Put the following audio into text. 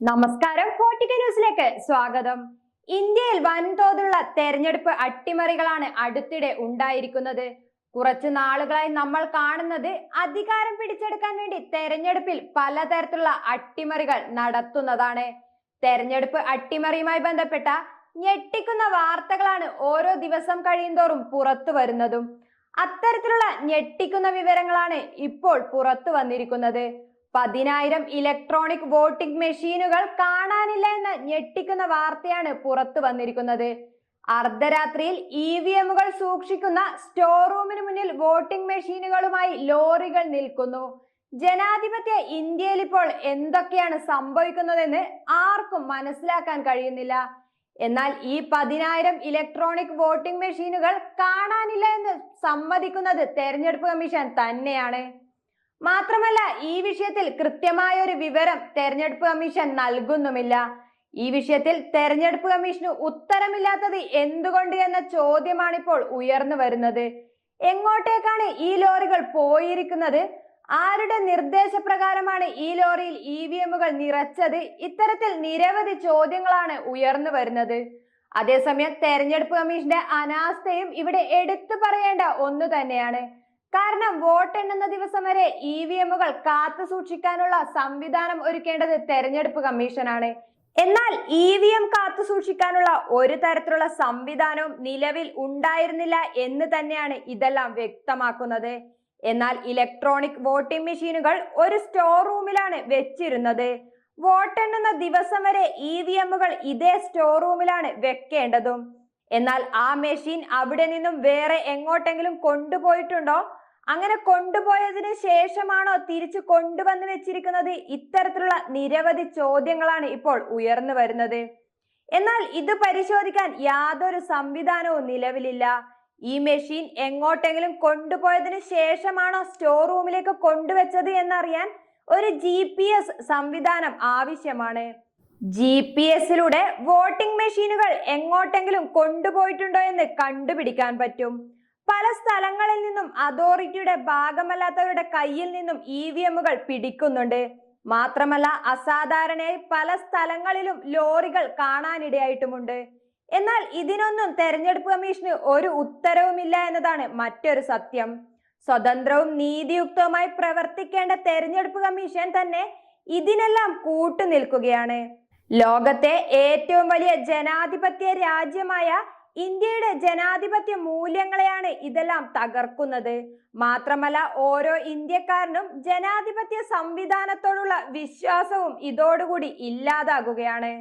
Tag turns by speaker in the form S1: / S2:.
S1: നമസ്കാരം ഫോർട്ടിക്ക ന്യൂസിലേക്ക് സ്വാഗതം. ഇന്ത്യയിൽ വൻതോതിലുള്ള തെരഞ്ഞെടുപ്പ് അട്ടിമറികളാണ് അടുത്തിടെ ഉണ്ടായിരിക്കുന്നത്. കുറച്ചു നാളുകളായി നമ്മൾ കാണുന്നത് അധികാരം പിടിച്ചെടുക്കാൻ വേണ്ടി തെരഞ്ഞെടുപ്പിൽ പലതരത്തിലുള്ള അട്ടിമറികൾ നടത്തുന്നതാണ്. തെരഞ്ഞെടുപ്പ് അട്ടിമറിയുമായി ബന്ധപ്പെട്ട ഞെട്ടിക്കുന്ന വാർത്തകളാണ് ഓരോ ദിവസം കഴിയുന്തോറും പുറത്തു വരുന്നതും. അത്തരത്തിലുള്ള ഞെട്ടിക്കുന്ന വിവരങ്ങളാണ് ഇപ്പോൾ പുറത്തു വന്നിരിക്കുന്നത്. പതിനായിരം ഇലക്ട്രോണിക് വോട്ടിംഗ് മെഷീനുകൾ കാണാനില്ല എന്ന ഞെട്ടിക്കുന്ന വാർത്തയാണ് പുറത്തു വന്നിരിക്കുന്നത്. അർദ്ധരാത്രിയിൽ ഇ വി എമ്മുകൾ സൂക്ഷിക്കുന്ന സ്റ്റോർ റൂമിന് മുന്നിൽ വോട്ടിംഗ് മെഷീനുകളുമായി ലോറികൾ നിൽക്കുന്നു. ജനാധിപത്യ ഇന്ത്യയിൽ ഇപ്പോൾ എന്തൊക്കെയാണ് സംഭവിക്കുന്നതെന്ന് ആർക്കും മനസ്സിലാക്കാൻ കഴിയുന്നില്ല. എന്നാൽ ഈ പതിനായിരം ഇലക്ട്രോണിക് വോട്ടിംഗ് മെഷീനുകൾ കാണാനില്ല എന്ന് സമ്മതിക്കുന്നത് തെരഞ്ഞെടുപ്പ് കമ്മീഷൻ തന്നെയാണ്. മാത്രമല്ല ഈ വിഷയത്തിൽ കൃത്യമായ ഒരു വിവരം തെരഞ്ഞെടുപ്പ് കമ്മീഷൻ നൽകുന്നുമില്ല. ഈ വിഷയത്തിൽ തെരഞ്ഞെടുപ്പ് കമ്മീഷന് ഉത്തരമില്ലാത്തത് എന്തുകൊണ്ട് എന്ന ചോദ്യമാണ് ഇപ്പോൾ ഉയർന്നു വരുന്നത്. എങ്ങോട്ടേക്കാണ് ഈ ലോറികൾ പോയിരിക്കുന്നത്? ആരുടെ നിർദ്ദേശപ്രകാരമാണ് ഈ ലോറിയിൽ ഇ വി എമ്മുകൾ നിറച്ചത്? ഇത്തരത്തിൽ നിരവധി ചോദ്യങ്ങളാണ് ഉയർന്നു വരുന്നത്. അതേസമയം തെരഞ്ഞെടുപ്പ് കമ്മീഷന്റെ അനാസ്ഥയും ഇവിടെ എടുത്തു പറയേണ്ട ഒന്ന് തന്നെയാണ്. കാരണം വോട്ട് എണ്ണുന്ന ദിവസം വരെ ഇ വി എമ്മുകൾ കാത്തു സൂക്ഷിക്കാനുള്ള സംവിധാനം ഒരുക്കേണ്ടത് തെരഞ്ഞെടുപ്പ് കമ്മീഷനാണ്. എന്നാൽ ഇ വി എം കാത്തു സൂക്ഷിക്കാനുള്ള ഒരു തരത്തിലുള്ള സംവിധാനവും നിലവിൽ ഉണ്ടായിരുന്നില്ല എന്ന് തന്നെയാണ് ഇതെല്ലാം വ്യക്തമാക്കുന്നത്. എന്നാൽ ഇലക്ട്രോണിക് വോട്ടിംഗ് മെഷീനുകൾ ഒരു സ്റ്റോർ റൂമിലാണ് വെച്ചിരുന്നത്. വോട്ടെണ്ണുന്ന ദിവസം വരെ ഇ വി എമ്മുകൾ ഇതേ സ്റ്റോർ റൂമിലാണ് വെക്കേണ്ടതും. എന്നാൽ ആ മെഷീൻ അവിടെ നിന്നും വേറെ എങ്ങോട്ടെങ്കിലും കൊണ്ടുപോയിട്ടുണ്ടോ? അങ്ങനെ കൊണ്ടുപോയതിന് ശേഷമാണോ തിരിച്ചു കൊണ്ടുവന്ന് വെച്ചിരിക്കുന്നത്? ഇത്തരത്തിലുള്ള നിരവധി ചോദ്യങ്ങളാണ് ഇപ്പോൾ ഉയർന്നു വരുന്നത്. എന്നാൽ ഇത് പരിശോധിക്കാൻ യാതൊരു സംവിധാനവും നിലവിലില്ല. ഈ മെഷീൻ എങ്ങോട്ടെങ്കിലും കൊണ്ടുപോയതിന് ശേഷമാണോ സ്റ്റോർ റൂമിലേക്ക് കൊണ്ടുവച്ചത് എന്നറിയാൻ ഒരു ജി സംവിധാനം ആവശ്യമാണ്. ജി പി എസിലൂടെ വോട്ടിംഗ് മെഷീനുകൾ എങ്ങോട്ടെങ്കിലും കൊണ്ടുപോയിട്ടുണ്ടോ എന്ന് കണ്ടുപിടിക്കാൻ പറ്റും. പല സ്ഥലങ്ങളിൽ നിന്നും അതോറിറ്റിയുടെ ഭാഗമല്ലാത്തവരുടെ കയ്യിൽ നിന്നും ഇ വി എമ്മുകൾ പിടിക്കുന്നുണ്ട്. മാത്രമല്ല അസാധാരണയായി പല സ്ഥലങ്ങളിലും ലോറികൾ കാണാനിടയായിട്ടുമുണ്ട്. എന്നാൽ ഇതിനൊന്നും തെരഞ്ഞെടുപ്പ് കമ്മീഷന് ഒരു ഉത്തരവുമില്ല എന്നതാണ് മറ്റൊരു സത്യം. സ്വതന്ത്രവും നീതിയുക്തവുമായി പ്രവർത്തിക്കേണ്ട തെരഞ്ഞെടുപ്പ് കമ്മീഷൻ തന്നെ ഇതിനെല്ലാം കൂട്ടുനിൽക്കുകയാണ്. ലോകത്തെ ഏറ്റവും വലിയ ജനാധിപത്യ രാജ്യമായ ഇന്ത്യയുടെ ജനാധിപത്യ മൂല്യങ്ങളെയാണ് ഇതെല്ലാം തകർക്കുന്നത്. മാത്രമല്ല ഓരോ ഇന്ത്യക്കാരനും ജനാധിപത്യ സംവിധാനത്തോടുള്ള വിശ്വാസവും ഇതോടുകൂടി ഇല്ലാതാകുകയാണ്.